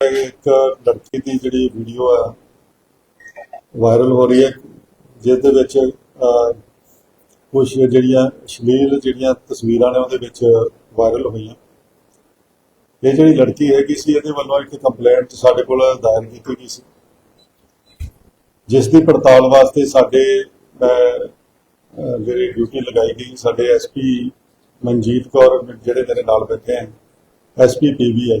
ਇੱਕ ਲੜਕੀ ਦੀ ਜਿਹੜੀ ਵੀਡੀਓ ਆ ਵਾਇਰਲ ਹੋ ਰਹੀ ਹੈ ਜਿਸ ਦੇ ਵਿੱਚ ਕੁਝ ਜਿਹੜੀਆਂ ਅਸ਼ਲੀਲ ਜਿਹੜੀਆਂ ਤਸਵੀਰਾਂ ਨੇ ਉਹਦੇ ਵਿੱਚ ਵਾਇਰਲ ਹੋਈਆਂ। ਇਹ ਜਿਹੜੀ ਲੜਕੀ ਹੈਗੀ ਸੀ ਇਹਦੇ ਵੱਲੋਂ ਇੱਕ ਕੰਪਲੇਂਟ ਸਾਡੇ ਕੋਲ ਦਾਇਰ ਕੀਤੀ ਗਈ ਸੀ। ਜਿਸ ਦੀ ਪੜਤਾਲ ਵਾਸਤੇ ਸਾਡੇ ਅਹ, ਅਹ, ਡਿਊਟੀ ਲਗਾਈ ਗਈ ਸਾਡੇ ਐਸਪੀ ਮਨਜੀਤ ਕੌਰ ਜਿਹੜੇ ਮੇਰੇ ਨਾਲ ਬੈਠੇ ਹਨ ਐਸਪੀ ਪੀਬੀਆਈ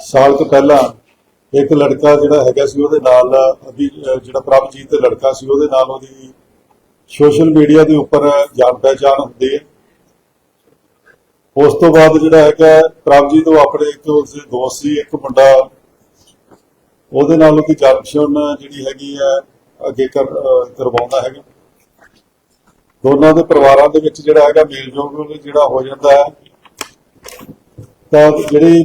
ਸਾਲ ਤੋਂ ਪਹਿਲਾਂ ਇੱਕ ਲੜਕਾ ਜਿਹੜਾ ਹੈਗਾ ਸੀ, ਉਹਦੇ ਨਾਲ ਅਭੀ ਜਿਹੜਾ ਪ੍ਰਭਜੀਤ ਲੜਕਾ ਸੀ, ਉਹਦੇ ਨਾਲ ਉਹਦੀ ਸੋਸ਼ਲ ਮੀਡੀਆ ਦੇ ਉੱਪਰ ਜਾਣ ਪਹਿਚਾਣ ਹੁੰਦੀ ਹੈ। ਉਸ ਤੋਂ ਬਾਅਦ ਜਿਹੜਾ ਹੈਗਾ, ਪ੍ਰਭਜੀਤ ਉਹ ਆਪਣੇ ਇੱਕ ਉਸਦੇ ਦੋਸਤ ਸੀ, ਇੱਕ ਮੁੰਡਾ। ਉਹਦੇ ਨਾਲ ਉਹਦੀ ਜਾਣਪਛਾਣ ਜਿਹੜੀ ਹੈਗੀ ਹੈ ਅੱਗੇ ਕਰਵਾਉਂਦਾ ਹੈਗਾ। ਦੋਨਾਂ ਦੇ ਪਰਿਵਾਰਾਂ ਦੇ ਵਿੱਚ ਜਿਹੜਾ ਹੈਗਾ ਮੇਲ ਜੋਲ ਜਿਹੜਾ ਹੋ ਜਾਂਦਾ ਹੈ। ਤਾਂ ਜਿਹੜੀ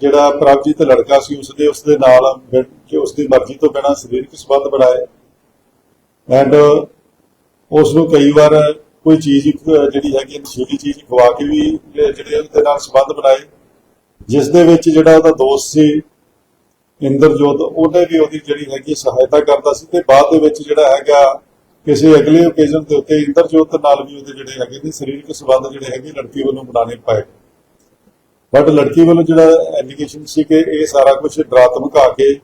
ਜਿਹੜਾ ਪ੍ਰਭਜੀਤ ਲੜਕਾ ਸੀ, ਉਸਦੇ ਉਸਦੇ ਨਾਲ ਮਿਲ ਕੇ ਉਸਦੀ ਮਰਜ਼ੀ ਤੋਂ ਬਿਨਾਂ ਸਰੀਰਕ ਸੰਬੰਧ ਬਣਾਏ। ਐਂਡ ਉਸ ਨੂੰ ਕਈ ਵਾਰ ਕੋਈ ਚੀਜ਼ ਇੱਕ ਜਿਹੜੀ ਹੈਗੀ ਨਸ਼ੀਲੀ ਚੀਜ਼ ਖਵਾ ਕੇ ਵੀ ਇਹ ਜਿਹੜੇ ਉਹਦੇ ਨਾਲ ਸੰਬੰਧ ਬਣਾਏ, ਜਿਸ ਦੇ ਵਿੱਚ ਜਿਹੜਾ ਉਹਦਾ ਦੋਸਤ ਸੀ, ਇੰਦਰਜੋਤ, ਉਹਨੇ ਵੀ ਉਹਦੀ ਜਿਹੜੀ ਹੈਗੀ ਸਹਾਇਤਾ ਕਰਦਾ ਸੀ ਤੇ ਬਾਅਦ ਦੇ ਵਿੱਚ ਜਿਹੜਾ ਹੈਗਾ, ਕਿਸੇ ਅਗਲੇ ਓਕੇਜ਼ਨ ਦੇ ਉੱਤੇ ਇੰਦਰਜੋਤ ਨਾਲ ਵੀ ਉਹਦੇ ਜਿਹੜੇ ਹੈਗੇ ਨੇ ਸਰੀਰਕ ਸੰਬੰਧ ਜਿਹੜੇ ਹੈਗੇ, ਲੜਕੀ ਵੱਲੋਂ ਬਣਾਉਣੇ ਪਏ। ਬਟ ਲੜਕੀ ਵੱਲੋਂ ਜਿਹੜਾ ਐਲੀਗੇਸ਼ਨ ਸੀ ਕਿ ਇਹ ਸਾਰਾ ਕੁਝ ਡਰਾ ਧਮਕਾ ਕੇ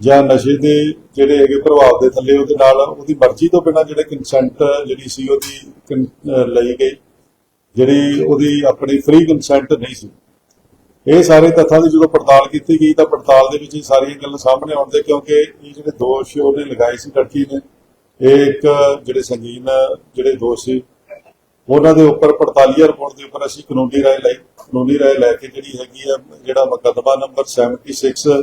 ਜਾਂ ਨਸ਼ੇ ਦੇ ਜਿਹੜੇ ਹੈਗੇ ਪ੍ਰਭਾਵ ਦੇ ਥੱਲੇ ਉਹਦੇ ਨਾਲ ਉਹਦੀ ਮਰਜ਼ੀ ਤੋਂ ਬਿਨਾਂ ਜਿਹੜੇ ਕੰਸੈਂਟ ਜਿਹੜੀ ਸੀ ਉਹਦੀ ਲਈ ਗਈ, ਜਿਹੜੀ ਉਹਦੀ ਆਪਣੀ ਫ੍ਰੀ ਕੰਸੈਂਟ ਨਹੀਂ ਸੀ। ਇਹ ਸਾਰੇ ਤੱਥਾਂ ਦੀ ਜਦੋਂ ਪੜਤਾਲ ਕੀਤੀ ਗਈ ਤਾਂ ਪੜਤਾਲ ਦੇ ਵਿੱਚ ਇਹ ਸਾਰੀਆਂ ਗੱਲਾਂ ਸਾਹਮਣੇ ਆਉਂਦੇ ਕਿਉਂਕਿ ਇਹ ਜਿਹੜੇ ਦੋਸ਼ ਉਹਨੇ ਲਗਾਏ ਸੀ, ਲੜਕੀ ਨੇ, ਇਹ ਇੱਕ ਜਿਹੜੇ ਸੰਗੀਨ ਜਿਹੜੇ ਦੋਸ਼ ਸੀ ਉਹਨਾਂ ਦੇ ਉੱਪਰ ਪੜਤਾਲੀਆ ਰਿਪੋਰਟ ਦੇ ਉੱਪਰ ਅਸੀਂ ਕਾਨੂੰਨੀ ਰਾਏ ਲਈ। ਕਾਨੂੰਨੀ ਰਾਏ ਲੈ ਕੇ ਜਿਹੜੀ ਹੈਗੀ ਆ, ਜਿਹੜਾ ਮੁਕੱਦਮਾ ਨੰਬਰ 76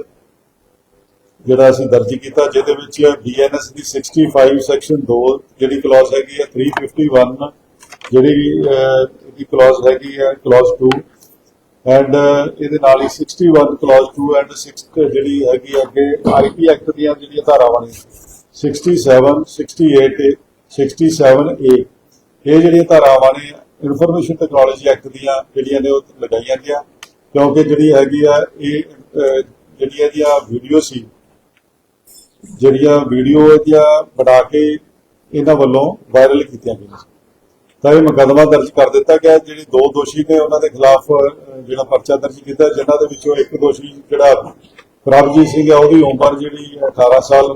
ਜਿਹੜਾ ਅਸੀਂ ਦਰਜ ਕੀਤਾ, ਜਿਹਦੇ ਵਿੱਚ ਬੀਐਨਐਸ ਦੀ 65 ਸੈਕਸ਼ਨ 2 ਜਿਹੜੀ ਕਲੌਜ਼ ਹੈਗੀ ਹੈ 351 ਜਿਹੜੀ ਇਹਦੀ ਕਲੌਜ਼ ਹੈਗੀ ਹੈ ਕਲੌਜ਼ 2 ਐਂਡ ਇਹਦੇ ਨਾਲ ਹੀ 61 ਕਲੌਜ਼ 2 ਐਂਡ 6 ਜਿਹੜੀ ਹੈਗੀ ਅੱਗੇ ਆਈਪੀ ਐਕਟ ਦੀਆਂ ਜਿਹੜੀਆਂ ਧਾਰਾਵਾਂ ਨੇ 67 68 67 ਇਹ ਜਿਹੜੀਆਂ ਧਾਰਾਵਾਂ ਨੇ ਇਨਫੋਰਮੇਸ਼ਨ ਟੈਕਨੋਲੋਜੀ ਐਕਟ ਦੀਆਂ ਜਿਹੜੀਆਂ ਨੇ, ਉਹ ਲਗਾਈਆਂ ਗਿਆ ਕਿਉਂਕਿ ਜਿਹੜੀ ਹੈਗੀ ਆ, ਇਹ ਜਿਹੜੀਆਂ ਇਹਦੀਆਂ ਵੀਡੀਓ ਸੀ, ਜਿਹੜੀਆਂ ਵੀਡੀਓ ਇਹਦੀਆਂ ਬਣਾ ਕੇ ਇਹਨਾਂ ਵੱਲੋਂ ਵਾਇਰਲ ਕੀਤੀਆਂ ਗਈਆਂ ਤਾਂ ਇਹ ਮੁਕੱਦਮਾ ਦਰਜ ਕਰ ਦਿੱਤਾ ਗਿਆ। ਜਿਹੜੇ ਦੋ ਦੋਸ਼ੀ ਨੇ, ਉਹਨਾਂ ਦੇ ਖਿਲਾਫ ਜਿਹੜਾ ਪਰਚਾ ਦਰਜ ਕੀਤਾ, ਜਿਨ੍ਹਾਂ ਦੇ ਵਿੱਚੋਂ ਇੱਕ ਦੋਸ਼ੀ ਜਿਹੜਾ ਪ੍ਰਭਜੀਤ ਸਿੰਘ ਹੈ ਉਹਦੀ ਉਮਰ ਜਿਹੜੀ ਹੈ 18 ਸਾਲ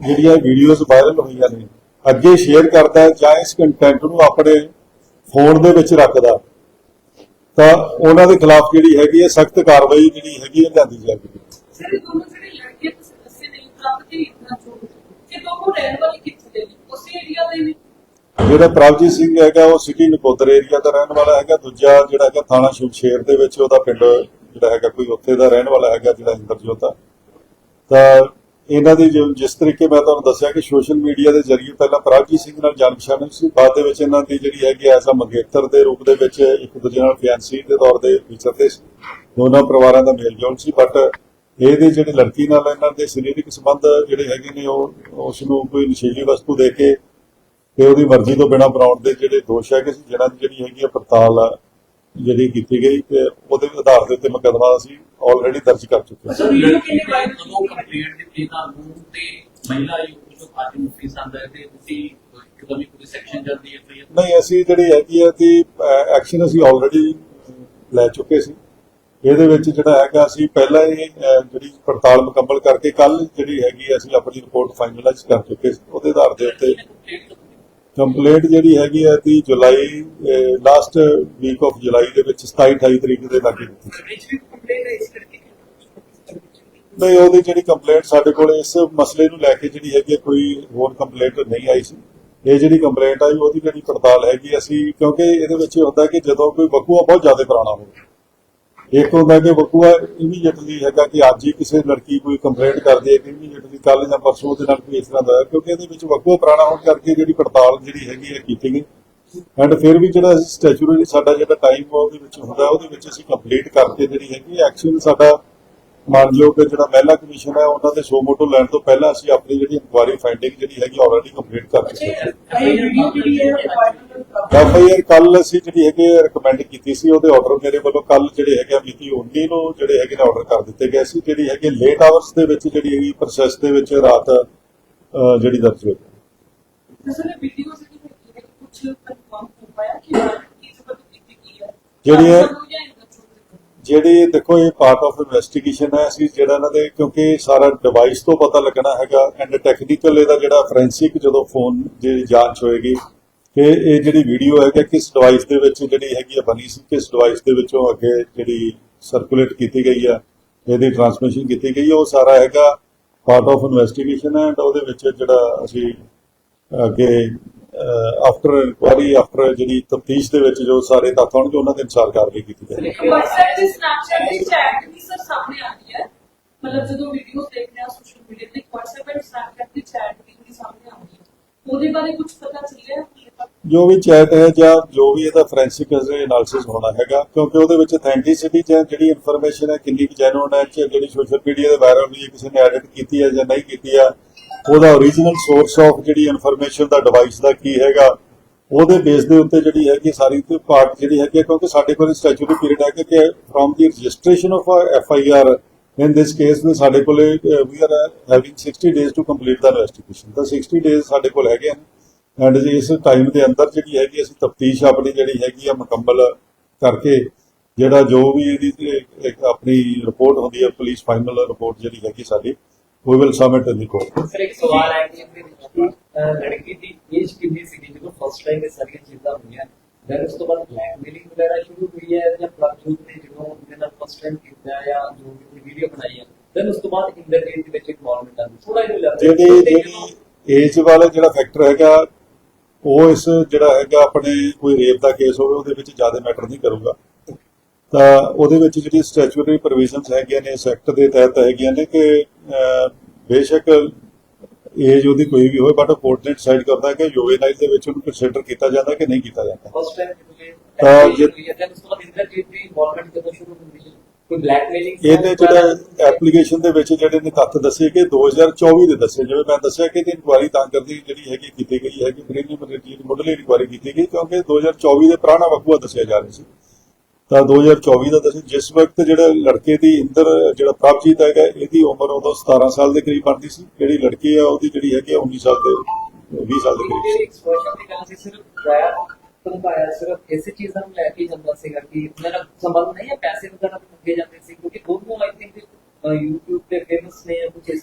ਜਿਹੜੀਆਂ ਵੀਡੀਓਜ਼ ਵਾਇਰਲ ਹੋਈਆਂ ਨੇ ਅੱਗੇ ਸ਼ੇਅਰ ਕਰਦਾ ਜਾਂ ਇਸ ਕੰਟੈਂਟ ਨੂੰ ਆਪਣੇ ਫੋਨ ਦੇ ਵਿੱਚ ਰੱਖਦਾ ਤਾਂ ਉਹਨਾਂ ਦੇ ਖਿਲਾਫ ਜਿਹੜੀ ਹੈਗੀ ਹੈ ਸਖਤ ਕਾਰਵਾਈ ਜਿਹੜੀ ਹੈਗੀ ਹੈ ਲਿਆਂਦੀ ਜਾਵੇਗੀ। ਜਿਹੜੇ ਦੋਨੋਂ ਜਿਹੜੇ ਲੜਕੇ ਤੁਸੀਂ ਦੱਸੇ ਨੇ ਪ੍ਰਾਪਤੀ ਇਤਨਾ ਚੋਰ ਕਿ ਦੋਨੋਂ ਰਹਿਣ ਵਾਲੇ ਕਿੱਥੇ ਦੇ ਨੇ? ਉਸੇ ਏਰੀਆ ਦੇ ਨੇ? ਜਿਹੜਾ ਪ੍ਰਭਜੀਤ ਸਿੰਘ ਹੈਗਾ ਉਹ ਸਿਟੀ ਨਕੋਦਰ ਏਰੀਆ ਦਾ ਰਹਿਣ ਵਾਲਾ ਹੈਗਾ ਦੂਜਾ ਜਿਹੜਾ ਹੈਗਾ ਥਾਣਾ ਸ਼ੁਭਸ਼ੇਰ ਦੇ ਵਿੱਚ ਉਹਦਾ ਪਿੰਡ ਜਿਹੜਾ ਹੈਗਾ ਕੋਈ ਉੱਥੇ ਦਾ ਰਹਿਣ ਵਾਲਾ ਹੈਗਾ ਜਿਹੜਾ ਇੰਦਰਜੋਤ ਆ। ਤਾਂ ਇਹਨਾਂ ਦੀ ਜਿਸ ਤਰੀਕੇ ਮੈਂ ਤੁਹਾਨੂੰ ਦੱਸਿਆ ਕਿ ਸੋਸ਼ਲ ਮੀਡੀਆ ਦੇ ਜ਼ਰੀਏ ਪਹਿਲਾਂ ਪ੍ਰਭਜੀਤ ਸਿੰਘ ਨਾਲ ਜਾਣ ਪਛਾਣ ਸੀ ਬਾਅਦ ਦੇ ਵਿੱਚ ਇਹਨਾਂ ਦੀ ਜਿਹੜੀ ਹੈਗੀ ਐਸਾ ਮੰਗੇਤਰ ਦੇ ਰੂਪ ਦੇ ਵਿੱਚ ਇੱਕ ਦੂਜੇ ਨਾਲ ਫਿਆਂਸੀ ਦੇ ਤੌਰ ਤੇ ਵਿਚਰਦੇ ਸੀ। ਦੋਨਾਂ ਪਰਿਵਾਰਾਂ ਦਾ ਮੇਲ ਜੋਲ ਸੀ ਬਟ ਇਹਦੇ ਜਿਹੜੇ ਲੜਕੀ ਨਾਲ ਇਹਨਾਂ ਦੇ ਸਰੀਰਕ ਸੰਬੰਧ ਜਿਹੜੇ ਹੈਗੇ ਨੇ ਉਹ ਉਸ ਨੂੰ ਕੋਈ ਨਸ਼ੀਲੀ ਵਸਤੂ ਦੇ ਕੇ ਤੇ ਉਹਦੀ ਮਰਜ਼ੀ ਤੋਂ ਬਿਨਾਂ ਬਣਾਉਣ ਦੇ ਜਿਹੜੇ ਦੋਸ਼ ਹੈਗੇ ਸੀ ਜਿਹਨਾਂ ਦੀ ਜਿਹੜੀ ਹੈਗੀ ਆ ਪੜਤਾਲ ਆ, ਜਿਹੜੀ ਕੀਤੀ ਗਈ ਤੇ ਉਹਦੇ ਆਧਾਰ ਦੇ ਉੱਤੇ ਮੁਕੱਦਮਾ ਅਸੀਂ ਆਲਰੇਡੀ ਦਰਜ ਕਰ ਚੁੱਕੇ ਹਾਂ। ਅੱਛਾ, ਵੀਡੀਓ ਕਿੰਨੇ ਵਾਇਰਲ ਜਦੋਂ ਕੰਪਲੇਂਟ ਦਿੱਤੀ ਤੁਹਾਨੂੰ ਤੇ ਮਹਿਲਾ ਆਯੋਗ ਤੋਂ ਪਾਰਟੀ ਨੋਟਿਸ ਆਂਦਾ ਹੈ ਤੇ ਤੁਸੀਂ ਇੱਕਦਮ ਹੀ ਪੁਲਿਸ ਸੈਕਸ਼ਨ ਜਾਂਦੀ ਹੈ ਨਹੀਂ ਅਸੀਂ ਜਿਹੜੀ ਹੈਗੀ ਆ ਕਿ ਐਕਸ਼ਨ ਅਸੀਂ ਆਲਰੇਡੀ ਲੈ ਚੁੱਕੇ ਸੀ। ਇਹਦੇ ਵਿੱਚ ਜਿਹੜਾ ਹੈਗਾ ਅਸੀਂ ਪਹਿਲਾਂ ਹੀ ਜਿਹੜੀ ਪੜਤਾਲ ਮੁਕੰਮਲ ਕਰਕੇ ਕੱਲ ਜਿਹੜੀ ਹੈਗੀ ਅਸੀਂ ਆਪਣੀ ਰਿਪੋਰਟ ਫਾਈਨਲਾਈਜ਼ ਕਰ ਚੁੱਕੇ ਸੀ। ਉਹਦੇ ਆਧਾਰ ਦੇ ਉੱਤੇ ਕੰਪਲੇਂਟ ਜਿਹੜੀ ਹੈਗੀ ਹੈ ਦੀ July last week of July ਦੇ ਵਿੱਚ 27 28 ਤਰੀਕ ਦੇ ਲਾਗੇ ਦਿੱਤੀ ਨਹੀਂ ਉਹਦੀ ਜਿਹੜੀ ਕੰਪਲੇਂਟ ਸਾਡੇ ਕੋਲ ਇਸ ਮਸਲੇ ਨੂੰ ਲੈ ਕੇ ਜਿਹੜੀ ਹੈਗੀ ਕੋਈ ਹੋਰ ਕੰਪਲੇਂਟ ਨਹੀਂ ਆਈ ਸੀ। ਇਹ ਜਿਹੜੀ ਕੰਪਲੇਂਟ ਆਈ ਉਹਦੀ ਜਿਹੜੀ ਪੜਤਾਲ ਹੈਗੀ ਅਸੀਂ ਕਿਉਂਕਿ ਇਹਦੇ ਵਿੱਚ ਹੁੰਦਾ ਕਿ ਜਦੋਂ ਕੋਈ ਵਕੂਆ ਬਹੁਤ ਜ਼ਿਆਦਾ ਪੁਰਾਣਾ ਹੋਵੇ। ਇੱਕ ਹੁੰਦਾ ਕਿ ਵਕੂਆ ਇਮੀਡੀਏਟਲੀ ਹੈਗਾ ਕਿ ਅੱਜ ਹੀ ਕਿਸੇ ਲੜਕੀ ਕੋਈ ਕੰਪਲੇਂਟ ਕਰਦੀ ਹੈ ਕਿ ਇਮੀਡੀਏਟਲੀ ਕੱਲ ਜਾਂ ਪਰਸੋਂ ਉਹਦੇ ਨਾਲ ਕੋਈ ਇਸ ਤਰ੍ਹਾਂ ਦਾ ਕਿਉਂਕਿ ਇਹਦੇ ਵਿੱਚ ਵਕੂਆ ਪੁਰਾਣਾ ਹੋਣ ਕਰਕੇ ਜਿਹੜੀ ਪੜਤਾਲ ਜਿਹੜੀ ਹੈਗੀ ਹੈ ਕੀਤੀ ਗਈ। ਐਂਡ ਫਿਰ ਵੀ ਜਿਹੜਾ ਸਟੈਚੂਰੀ ਸਾਡਾ ਜਿਹੜਾ ਟਾਈਮ ਉਹਦੇ ਵਿੱਚ ਹੁੰਦਾ, ਉਹਦੇ ਵਿੱਚ ਅਸੀਂ ਕੰਪਲੀਟ ਕਰਕੇ ਜਿਹੜੀ ਹੈਗੀ ਐਕਚੁਅਲ ਸਾਡਾ ਮਾਨਯੋਗ ਜਿਹੜਾ ਮਹਿਲਾ ਕਮਿਸ਼ਨ ਹੈ ਉਹਨਾਂ ਦੇ ਸੋ ਮੋਟੋ ਲੈਣ ਤੋਂ ਪਹਿਲਾਂ ਅਸੀਂ ਆਪਣੀ ਜਿਹੜੀ ਇਨਕੁਆਇਰੀ ਫਾਈਂਡਿੰਗ ਜਿਹੜੀ ਹੈਗੀ ਆਲਰੇਡੀ ਕੰਪਲੀਟ ਕਰ ਚੁੱਕੇ ਹਾਂ। ਅੱਛਾ ਇਹ ਵੀਡੀਓ ਜਿਹੜੀ ਹੈ ਵਾਇਰਲ ਐਫ ਆਈ ਆਰ ਕੱਲ ਅਸੀਂ ਜਿਹੜੀ ਹੈਗੇ ਰეკਮੈਂਡ ਕੀਤੀ ਸੀ ਉਹਦੇ ਆਰਡਰ ਮੇਰੇ ਵੱਲੋਂ ਕੱਲ ਜਿਹੜੇ ਹੈਗੇ ਮਿਤੀ 19 ਨੂੰ ਜਿਹੜੇ ਹੈਗੇ ਨੇ ਆਰਡਰ ਕਰ ਦਿੱਤੇ ਗਏ ਸੀ। ਜਿਹੜੀ ਹੈਗੇ ਲੇਟ ਆਵਰਸ ਦੇ ਵਿੱਚ ਜਿਹੜੀ ਹੈਗੀ ਪ੍ਰੋਸੈਸ ਦੇ ਵਿੱਚ ਰਾਤ ਜਿਹੜੀ ਦਰਜ ਹੋਈ। ਅਸਲ ਵਿੱਚ ਵੀਡੀਓ ਜਿਹੜੀ ਹੈਗੀ ਹੈ ਕੁਝ ਕਨਫਰਮ ਹੋ ਪਾਇਆ ਕਿ ਕੀ ਸਬਬ ਕੀਤੀ ਗਈ ਹੈ? ਜਿਹੜੀ ਹੈ- ਕਾਰਨ ਜਾਂ ਇੰਟਰਨੈਟ ਜਿਹੜੀ, ਦੇਖੋ, ਇਹ ਪਾਰਟ ਆਫ ਇਨਵੈਸਟੀਗੇਸ਼ਨ ਹੈ, ਅਸੀਂ ਜਿਹੜਾ ਇਹਨਾਂ ਦੇ, ਕਿਉਂਕਿ ਸਾਰਾ ਡਿਵਾਈਸ ਤੋਂ ਪਤਾ ਲੱਗਣਾ ਹੈਗਾ ਐਂਡ ਟੈਕਨੀਕਲ ਇਹਦਾ ਜਿਹੜਾ ਫੋਰੈਂਸਿਕ ਜਦੋਂ ਫੋਨ ਦੀ ਜਾਂਚ ਹੋਏਗੀ ਕਿ ਇਹ ਜਿਹੜੀ ਵੀਡੀਓ ਹੈ ਕਿ ਕਿਸ ਡਿਵਾਈਸ ਦੇ ਵਿੱਚ ਜਿਹੜੀ ਹੈਗੀ ਆ, ਬਣੀ ਸੀ, ਕਿਸ ਡਿਵਾਈਸ ਦੇ ਵਿੱਚੋਂ ਅੱਗੇ ਜਿਹੜੀ ਸਰਕੂਲੇਟ ਕੀਤੀ ਗਈ ਆ, ਇਹਦੀ ਟਰਾਂਸਮਿਸ਼ਨ ਕੀਤੀ ਗਈ, ਉਹ ਸਾਰਾ ਹੈਗਾ ਪਾਰਟ ਆਫ ਇਨਵੈਸਟੀਗੇਸ਼ਨ ਹੈ ਐਂਡ ਉਹਦੇ ਵਿੱਚ ਜਿਹੜਾ ਅਸੀਂ ਅੱਗੇ ਆਫਟਰ ਇਨਕੁਆਰੀ ਆਫਟਰ ਜਿਹੜੀ ਤਫਤੀਸ਼ ਦੇ ਵਿੱਚ ਜੋ ਸਾਰੇ ਤੱਥ ਹੋਣਗੇ ਉਹਨਾਂ ਦੇ ਅਨੁਸਾਰ ਕਾਰਵਾਈ ਕੀਤੀ ਜਾਏਗੀ। WhatsApp ਤੇ Snapchat ਦੀ ਚੈਟ ਵੀ ਸਰ ਸਾਹਮਣੇ ਆ ਰਹੀ ਹੈ। ਮਤਲਬ ਜਦੋਂ ਵੀਡੀਓਜ਼ ਦੇਖਦੇ ਆ ਸੋਸ਼ਲ ਮੀਡੀਆ ਤੇ WhatsApp ਤੇ Snapchat ਦੀ ਚੈਟ ਵੀ ਜਿਹੜੀ ਸਾਹਮਣੇ ਆ ਰਹੀ ਹੈ। ਉਹਦੇ ਬਾਰੇ ਕੁਝ ਪਤਾ ਚੱਲਿਆ ਕੀ ਹੈ? ਜੋ ਵੀ ਚੈਟ ਹੈ ਜਾਂ ਜੋ ਵੀ ਇਹਦਾ ਫੋਰੈਂਸਿਕ ਐਨਾਲਿਸਿਸ ਹੋਣਾ ਹੈਗਾ ਕਿਉਂਕਿ ਉਹਦੇ ਵਿੱਚ ਅਥੈਂਟਿਸਿਟੀ ਜਾਂ ਜਿਹੜੀ ਇਨਫੋਰਮੇਸ਼ਨ ਹੈ ਕਿੰਨੀ ਕੁ ਜੈਨੂਨ ਹੈ ਜਿਹੜੀ ਸੋਸ਼ਲ ਮੀਡੀਆ ਤੇ ਵਾਇਰਲ ਹੋਈ ਹੈ ਕਿਸੇ ਨੇ ਐਡਿਟ ਕੀਤੀ ਹੈ ਜਾਂ ਨਹੀਂ ਕੀਤੀ ਹੈ ਉਹਦਾ origignal ਸੋਰਸ ਆਫ ਜਿਹੜੀ ਇਨਫੋਰਮੇਸ਼ਨ ਦਾ ਡਿਵਾਈਸ ਦਾ ਕੀ ਹੈਗਾ ਉਹਦੇ ਬੇਸ ਦੇ ਉੱਤੇ ਜਿਹੜੀ ਹੈਗੀ ਸਾਰੀ ਤੇ ਪਾਰਟ ਜਿਹੜੀ ਹੈਗੀ ਹੈ, ਕਿਉਂਕਿ ਸਾਡੇ ਕੋਲ ਸਟੈਚੂਰੀ ਪੀਰੀਅਡ ਹੈ ਕਿ from the registration of F I R in this case ਵੀ ਸਾਡੇ ਕੋਲ we are having 60 days to complete the investigation ਤਾਂ 60 ਡੇਜ਼ ਸਾਡੇ ਕੋਲ ਹੈਗੇ ਹਨ ਐਂਡ ਇਸ ਟਾਈਮ ਦੇ ਅੰਦਰ ਜਿਹੜੀ ਹੈਗੀ ਅਸੀਂ ਤਫਤੀਸ਼ ਆਪਣੀ ਜਿਹੜੀ ਹੈਗੀ ਆ ਮੁਕੰਮਲ ਕਰਕੇ ਜਿਹੜਾ ਜੋ ਵੀ ਇਹਦੀ ਆਪਣੀ ਰਿਪੋਰਟ ਹੁੰਦੀ ਹੈ ਪੁਲਿਸ ਫਾਈਨਲ ਰਿਪੋਰਟ ਜਿਹੜੀ ਹੈਗੀ ਸਾਡੀ ਵੀ will submit in the court sir ਇੱਕ ਸਵਾਲ ਹੈ ਕਿ ਅਹ ਲੜਕੀ ਦੀ ਏਜ ਕਿੰਨੀ ਸੀ ਜਦੋਂ ਫਸਟ ਟਾਈਮ ਇਹ ਸਾਰੀਆਂ ਚੀਜ਼ਾਂ ਹੋਈਆਂ? ਫਿਰ ਉਸ ਤੋਂ ਬਾਅਦ ਬਲੈਕਮੇਲਿੰਗ ਵਗੈਰਾ ਸ਼ੁਰੂ ਹੋਈ ਹੈ ਜਾਂ ਪ੍ਰਭਜੋਤ ਨੇ ਜਦੋਂ ਉਹਦੇ ਨਾਲ ਫਸਟ ਟਾਈਮ ਕੀਤਾ ਜਾਂ ਜੋ ਵੀ ਵੀਡੀਓ ਬਣਾਈ ਹੈ? ਫਿਰ ਉਸ ਤੋਂ ਬਾਅਦ ਇੰਟਰਨੈਟ ਦੇ ਵਿੱਚ ਇਨਵੋਲਵਮੈਂਟ ਆ ਥੋੜਾ ਜਿਹਾ ਲੱਗਦਾ ਜਿਹੜੀ ਜਿਹੜੀ ਏਜ ਵਾਲਾ ਜਿਹੜਾ ਫੈਕਟਰ ਹੈਗਾ ਉਹ ਇਸ ਜਿਹੜਾ ਹੈਗਾ ਆਪਣੇ ਕੋਈ ਰੇਪ ਦਾ ਕੇਸ ਹੋਵੇ ਉਹਦੇ ਵਿੱਚ ਜ਼ਿਆਦਾ ਮੈਟਰ ਨਹੀਂ ਕਰੂਗਾ। ਤਾਂ ਉਹਦੇ ਵਿੱਚ ਜਿਹੜੀ ਸਟੈਚੂਟਰੀ ਪ੍ਰੋਵੀਜ਼ਨਸ ਹੈਗੀਆਂ ਨੇ ਇਸ ਐਕਟ ਦੇ ਤਹਿਤ ਹੈਗੀਆਂ ਨੇ ਕਿ ਬੇਸ਼ੱਕ ਏਜ ਉਹਦੀ ਕੋਈ ਵੀ ਹੋਵੇ ਬਟ ਕੋਰਟ ਨੇ ਡਿਸਾਈਡ ਕਰਦਾ ਹੈ ਕਿ ਜੁਵੇਨਾਈਲ ਦੇ ਵਿੱਚ ਉਹਨੂੰ ਕੰਸੀਡਰ ਕੀਤਾ ਜਾਂਦਾ ਕਿ ਨਹੀਂ ਕੀਤਾ ਜਾਂਦਾ। ਫਸਟ ਟਾਈਮ ਤਾਂ ਜੇ- ਹੈ ਉਸ ਤੋਂ ਬਾਅਦ ਇੰਟਰਨੈਟ ਦੀ ਇਨਵੋਲਵਮੈਂਟ ਕਦੋਂ ਸ਼ੁਰੂ ਹੁੰਦੀ ਹੈ ਇਹਦੇ ਜਿਹੜਾ ਐਪਲੀਕੇਸ਼ਨ ਦੇ ਵਿੱਚ ਜਿਹੜੇ ਨੇ ਤੱਥ ਦੱਸੇ ਕਿ 2024 ਦੇ ਦੱਸੇ ਜਿਵੇਂ ਮੈਂ ਦੱਸਿਆ ਕਿ ਇਹਦੀ ਇਨਕੁਆਇਰੀ ਤਾਂ ਕਰਦੀ ਜਿਹੜੀ ਹੈਗੀ ਕੀਤੀ ਗਈ ਹੈਗੀ ਪ੍ਰੀਲਿਮਿਨਰੀ ਦੀ ਮੁੱਢਲੀ ਇਨਕੁਆਇਰੀ ਕੀਤੀ ਗਈ ਕਿਉਂਕਿ 2024 ਦੇ ਪੁਰਾਣਾ ਵਕੂਆ ਦੱਸਿਆ ਜਾ ਰਿਹਾ ਸੀ। ਤਾਂ 2024 ਦਾ ਦੱਸਿਆ ਜਿਸ ਵਕਤ ਜਿਹੜਾ ਲੜਕੇ ਦੀ ਇੰਦਰ, ਜਿਹੜਾ ਪ੍ਰਭਜੀਤ ਹੈਗਾ, ਇਹਦੀ ਉਮਰ ਉਦੋਂ 17 ਸਾਲ ਦੇ ਕਰੀਬ ਬਣਦੀ ਸੀ। ਜਿਹੜੀ ਲੜਕੀ ਆ, ਉਹਦੀ ਜਿਹੜੀ ਹੈਗੀ ਆ 19 ਸਾਲ ਦੇ 20 ਸਾਲ ਦੇ ਕਰੀਬ ਸੀ। ਐਕਸਪੋਜ਼ਰ ਦੀ ਗੱਲ ਸੀ, ਸਿਰਫ ਰਾਇਆ ਧਮਕਾਇਆ ਸਿਰਫ ਇਸੇ ਚੀਜ਼ਾਂ ਨੂੰ ਲੈ ਕੇ ਜਾਂਦਾ ਸੀਗਾ ਕਿ ਮੇਰਾ ਸੰਬੰਧ ਨਹੀਂ ਹੈ, ਪੈਸੇ ਵਗੈਰਾ ਤੇ ਮੰਗੇ ਜਾਂਦੇ ਸੀ, ਕਿਉਂਕਿ ਦੋਨੋਂ ਆਈ ਥਿੰਕ YouTube ਤੇ ਫੇਮਸ ਨੇ ਜਾਂ ਕੁਝ ਇਸ ਤਰੀਕੇ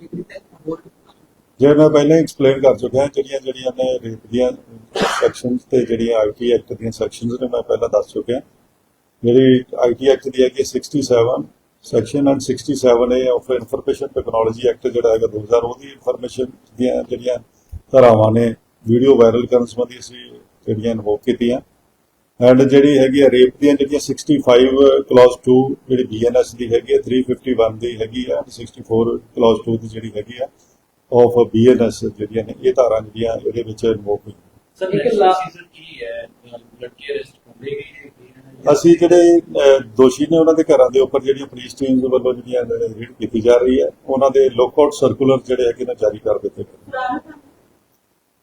ਕਿ ਮੈਂ ਪਹਿਲਾਂ ਐਕਸਪਲੇਨ ਕਰ ਚੁੱਕਿਆ, ਜਿਹੜੀਆਂ ਜਿਹੜੀਆਂ ਨੇ ਰੇਪ ਦੀਆਂ ਸੈਕਸ਼ਨਸ ਤੇ ਜਿਹੜੀਆਂ ਆਈਟੀ ਐਕਟ ਦੀਆਂ ਸੈਕਸ਼ਨਸ ਨੇ, ਮੈਂ ਪਹਿਲਾਂ ਦੱਸ ਚੁੱਕਿਆ। ਜਿਹੜੀ ਆਈਟੀ ਐਕਟ ਦੀ ਹੈਗੀ 67 section and 67 A of information technology act ਜਿਹੜਾ ਹੈਗਾ 2000 ਉਹਦੀ ਇਨਫੋਰਮੇਸ਼ਨ ਦੀਆਂ ਜਿਹੜੀਆਂ ਧਾਰਾਵਾਂ ਨੇ ਵੀਡੀਓ ਵਾਇਰਲ ਕਰਨ ਸੰਬੰਧੀ ਅਸੀਂ ਜਿਹੜੀਆਂ ਇਨਵੋਕ ਕੀਤੀਆਂ। ਐਂਡ ਜਿਹੜੀ ਹੈਗੀ ਆ ਰੇਪ ਦੀਆਂ ਜਿਹੜੀਆਂ 65 ਕਲੌਜ਼ 2 ਜਿਹੜੀ ਬੀਐਨਐਸ ਦੀ ਹੈਗੀ ਆ 351 ਦੀ ਹੈਗੀ ਆ 64 ਕਲੌਜ਼ 2 ਦੀ ਜਿਹੜੀ ਹੈਗੀ ਆ ਆਫ ਬੀਐਨਐਸ ਜਿਹੜੀਆਂ ਨੇ ਇਹ ਧਾਰਾਂ ਜਿਹੜੀਆਂ ਇਹਦੇ ਵਿੱਚ ਹੋਈਆਂ ਸਰ ਇੱਕ ਲਾਸਟ procedure ਕੀ ਹੈ? ਲੜਕੀ ਅਰੈਸਟ ਹੁੰਦੇ ਗਈ ਹੈ? ਅਸੀਂ ਜਿਹੜੇ ਦੋਸ਼ੀ ਨੇ ਉਹਨਾਂ ਦੇ ਘਰਾਂ ਦੇ ਉੱਪਰ ਜਿਹੜੀਆਂ ਪੁਲਿਸ ਟੀਮਸ ਵੱਲੋਂ ਜਿਹੜੀਆਂ ਰੇਡ ਕੀਤੀ ਜਾ ਰਹੀ ਹੈ ਉਹਨਾਂ ਦੇ ਲੋਕਆਊਟ ਸਰਕੂਲਰ ਜਿਹੜੇ ਹੈਗੇ ਨੇ ਜਾਰੀ ਕਰ ਦਿੱਤੇ ਗਏ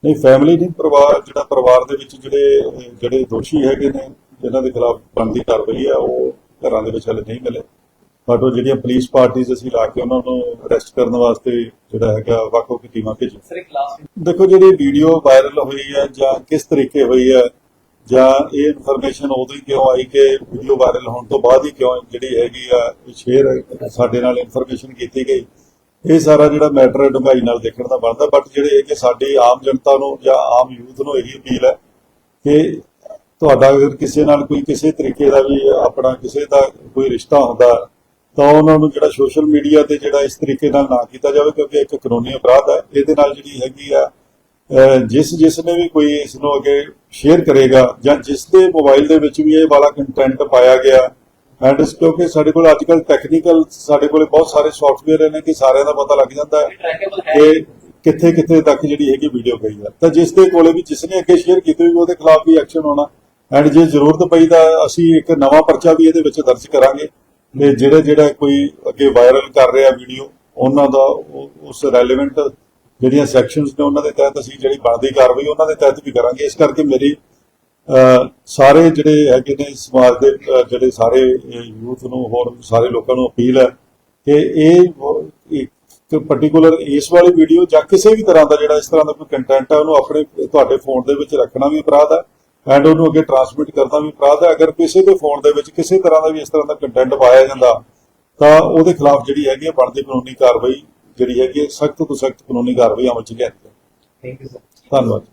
ਨਹੀਂ ਫੈਮਿਲੀ ਨਹੀਂ ਪਰਿਵਾਰ ਜਿਹੜਾ ਪਰਿਵਾਰ ਦੇ ਵਿੱਚ ਜਿਹੜੇ ਜਿਹੜੇ ਦੋਸ਼ੀ ਹੈਗੇ ਨੇ ਜਿਨ੍ਹਾਂ ਦੇ ਖਿਲਾਫ ਬਣਦੀ ਕਾਰਵਾਈ ਹੈ ਉਹ ਘਰਾਂ ਦੇ ਵਿੱਚ ਹਲੇ ਨਹੀਂ ਮਿਲੇ। ਬਟ ਉਹ ਜਿਹੜੀਆਂ ਪੁਲਿਸ ਪਾਰਟੀਆਂ ਅਸੀਂ ਲਾ ਕੇ ਉਹਨਾਂ ਨੂੰ ਅਰੈਸਟ ਕਰਨ ਵਾਸਤੇ ਜਿਹੜਾ ਹੈਗਾ ਵੱਖ-ਵੱਖ ਟੀਮਾਂ ਸਰ ਲਾਸਟ ਦੇਖੋ ਜਿਹੜੀ ਵੀਡੀਓ ਵਾਇਰਲ ਹੋਈ ਹੈ ਜਾਂ ਕਿਸ ਤਰੀਕੇ ਹੋਈ ਹੈ ਜਾਂ ਇਹ ਇਨਫੋਰਮੇਸ਼ਨ ਉਦੋਂ ਹੀ ਕਿਉਂ ਆਈ ਕਿ ਵੀਡੀਓ ਵਾਇਰਲ ਹੋਣ ਤੋਂ ਬਾਅਦ ਹੀ ਕਿਉਂ ਜਿਹੜੀ ਹੈਗੀ ਆ ਸ਼ੇਅਰ ਸਾਡੇ ਨਾਲ ਇਨਫੋਰਮੇਸ਼ਨ ਕੀਤੀ ਗਈ? ਇਹ ਸਾਰਾ ਜਿਹੜਾ ਮੈਟਰ ਡੂੰਘਾਈ ਨਾਲ ਦੇਖਣ ਦਾ ਬਣਦਾ ਬਟ ਜਿਹੜੇ ਕਿ ਸਾਡੀ ਆਮ ਜਨਤਾ ਨੂੰ ਜਾਂ ਆਮ ਯੂਥ ਨੂੰ ਇਹੀ ਅਪੀਲ ਹੈ ਕਿ ਤੁਹਾਡਾ ਅਗਰ ਕਿਸੇ ਨਾਲ ਕੋਈ ਕਿਸੇ ਤਰੀਕੇ ਦਾ ਵੀ ਆਪਣਾ ਕਿਸੇ ਦਾ ਕੋਈ ਰਿਸ਼ਤਾ ਹੁੰਦਾ, ਤਾਂ ਉਹਨਾਂ ਨੂੰ ਜਿਹੜਾ ਸੋਸ਼ਲ ਮੀਡੀਆ ਤੇ ਜਿਹੜਾ ਇਸ ਤਰੀਕੇ ਨਾਲ ਨਾ ਕੀਤਾ ਜਾਵੇ ਕਿਉਂਕਿ ਇੱਕ ਕਾਨੂੰਨੀ ਅਪਰਾਧ ਹੈ। ਇਹਦੇ ਨਾਲ ਜਿਹੜੀ ਹੈਗੀ ਆ ਜਿਸ ਜਿਸ ਨੇ ਵੀ ਕੋਈ ਇਸ ਨੂੰ ਅੱਗੇ ਸ਼ੇਅਰ ਕਰੇਗਾ ਜਾਂ ਜਿਸ ਦੇ ਮੋਬਾਈਲ ਦੇ ਵਿੱਚ ਵੀ ਇਹ ਵਾਲਾ ਕੰਟੈਂਟ ਪਾਇਆ ਗਿਆ ਐਂਡ ਇਸ ਕਿਉਂਕਿ ਸਾਡੇ ਕੋਲ ਅੱਜ ਕੱਲ ਟੈਕਨੀਕਲ ਸਾਡੇ ਕੋਲ ਬਹੁਤ ਸਾਰੇ ਸੌਫਟਵੇਅਰ ਨੇ ਕਿ ਸਾਰਿਆਂ ਦਾ ਪਤਾ ਲੱਗ ਜਾਂਦਾ ਹੈ ਕਿ ਕਿੱਥੇ ਕਿੱਥੇ ਤੱਕ ਜਿਹੜੀ ਹੈਗੀ ਵੀਡੀਓ ਗਈ ਹੈ ਤਾਂ ਜਿਸ ਦੇ ਕੋਲੇ ਵੀ ਜਿਸ ਨੇ ਅੱਗੇ ਸ਼ੇਅਰ ਕੀਤੀ ਹੋਈ ਉਹਦੇ ਖਿਲਾਫ ਵੀ ਐਕਸ਼ਨ ਹੋਣਾ। ਐਂਡ ਜੇ ਜ਼ਰੂਰਤ ਪਈ ਤਾਂ ਅਸੀਂ ਇੱਕ ਨਵਾਂ ਪਰਚਾ ਵੀ ਇਹਦੇ ਵਿੱਚ ਦਰਜ ਕਰਾਂਗੇ। ਤੇ ਜਿਹੜੇ ਜਿਹੜਾ ਕੋਈ ਅੱਗੇ ਵਾਇਰਲ ਕਰ ਰਿਹਾ ਵੀਡੀਓ ਉਹਨਾਂ ਦਾ ਉਸ ਰੈਲੇਵੈਂਟ ਜਿਹੜੀਆਂ ਸੈਕਸ਼ਨਸ ਨੇ ਉਹਨਾਂ ਦੇ ਤਹਿਤ ਅਸੀਂ ਜਿਹੜੀ ਬਣਦੀ ਕਾਰਵਾਈ ਉਹਨਾਂ ਦੇ ਤਹਿਤ ਵੀ ਕਰਾਂਗੇ। ਇਸ ਕਰਕੇ ਮੇਰੀ ਸਾਰੇ ਜਿਹੜੇ ਹੈਗੇ ਨੇ ਸਮਾਜ ਦੇ ਜਿਹੜੇ ਸਾਰੇ ਯੂਥ ਨੂੰ ਹੋਰ ਸਾਰੇ ਲੋਕਾਂ ਨੂੰ ਅਪੀਲ ਹੈ ਕਿ ਇਹ ਇੱਕ ਪਾਰਟਿਕੂਲਰ ਇਸ ਵਾਲੀ ਵੀਡੀਓ ਜਾਂ ਕਿਸੇ ਵੀ ਤਰ੍ਹਾਂ ਦਾ ਜਿਹੜਾ ਇਸ ਤਰ੍ਹਾਂ ਦਾ ਕੋਈ ਕੰਟੈਂਟ ਹੈ ਉਹਨੂੰ ਆਪਣੇ ਤੁਹਾਡੇ ਫੋਨ ਦੇ ਵਿੱਚ ਰੱਖਣਾ ਵੀ ਅਪਰਾਧ ਹੈ ਐਂਡ ਉਹਨੂੰ ਅੱਗੇ ਟਰਾਂਸਮਿਟ ਕਰਨਾ ਵੀ ਅਪਰਾਧ ਹੈ। ਅਗਰ ਕਿਸੇ ਦੇ ਫੋਨ ਦੇ ਵਿੱਚ ਕਿਸੇ ਤਰ੍ਹਾਂ ਦਾ ਵੀ ਇਸ ਤਰ੍ਹਾਂ ਦਾ ਕੰਟੈਂਟ ਪਾਇਆ ਜਾਂਦਾ ਤਾਂ ਉਹਦੇ ਖਿਲਾਫ ਜਿਹੜੀ ਹੈਗੀ ਹੈ ਬਣਦੀ ਕਾਨੂੰਨੀ ਕਾਰਵਾਈ ਜਿਹੜੀ ਹੈਗੀ ਹੈ ਸਖਤ ਤੋਂ ਸਖਤ ਕਾਨੂੰਨੀ ਕਾਰਵਾਈ ਅਮਲ ਚ ਲਿਆਂਦੀ ਜਾਵੇ। ਥੈਂਕ ਯੂ ਸਰ ਧੰਨਵਾਦ।